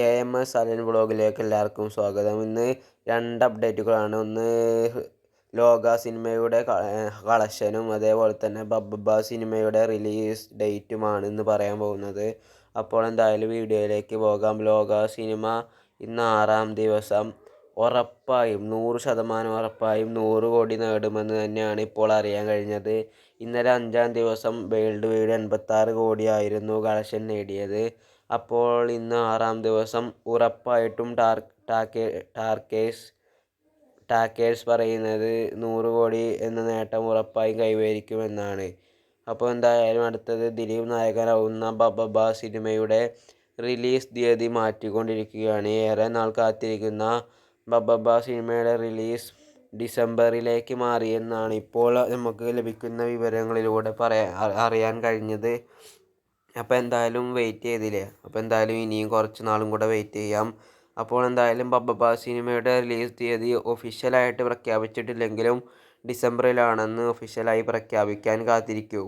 A M S Allen വ്ളോഗിലേക്ക് എല്ലാവർക്കും സ്വാഗതം. ഇന്ന് രണ്ട് അപ്ഡേറ്റുകളാണ് ഒന്ന് ലോക സിനിമയുടെ കളക്ഷനും അതേപോലെ തന്നെ ബബ്ബ സിനിമയുടെ റിലീസ് ഡേറ്റുമാണ് ഇന്ന് പറയാൻ പോകുന്നത്. അപ്പോൾ എന്തായാലും വീഡിയോയിലേക്ക് പോകാം. ലോക സിനിമ ഇന്ന് ആറാം ദിവസം. ഉറപ്പായും നൂറ് ശതമാനം ഉറപ്പായും നൂറ് കോടി നേടുമെന്ന് തന്നെയാണ് ഇപ്പോൾ അറിയാൻ കഴിഞ്ഞത്. ഇന്നലെ അഞ്ചാം ദിവസം വേൾഡ് വൈഡ് എൺപത്താറ് കോടിയായിരുന്നു കളക്ഷൻ നേടിയത്. അപ്പോൾ ഇന്ന് ആറാം ദിവസം ഉറപ്പായിട്ടും ടാർ ടാക്കേ ടാർക്കേഴ്സ് ടാക്കേഴ്സ് പറയുന്നത് നൂറ് കോടി എന്ന നേട്ടം ഉറപ്പായും കൈവരിക്കുമെന്നാണ്. അപ്പോൾ എന്തായാലും അടുത്തത് ദിലീപ് നായകനാവുന്ന ബബബ സിനിമയുടെ റിലീസ് തീയതി മാറ്റിക്കൊണ്ടിരിക്കുകയാണ്. ഏറെ നാൾ കാത്തിരിക്കുന്ന ബബബ സിനിമയുടെ റിലീസ് ഡിസംബറിലേക്ക് മാറിയെന്നാണ് ഇപ്പോൾ നമുക്ക് ലഭിക്കുന്ന വിവരങ്ങളിലൂടെ പറയാൻ അറിയാൻ കഴിഞ്ഞത്. അപ്പോൾ എന്തായാലും വെയിറ്റ് ചെയ്തില്ലേ? അപ്പോൾ എന്തായാലും ഇനിയും കുറച്ച് നാളും കൂടെ വെയിറ്റ് ചെയ്യാം. അപ്പോൾ എന്തായാലും ബബ്ബ സിനിമയുടെ റിലീസ് തീയതി ഒഫീഷ്യലായിട്ട് പ്രഖ്യാപിച്ചിട്ടില്ലെങ്കിലും ഡിസംബറിലാണെന്ന് ഒഫീഷ്യലായി പ്രഖ്യാപിക്കാൻ കാത്തിരിക്കൂ.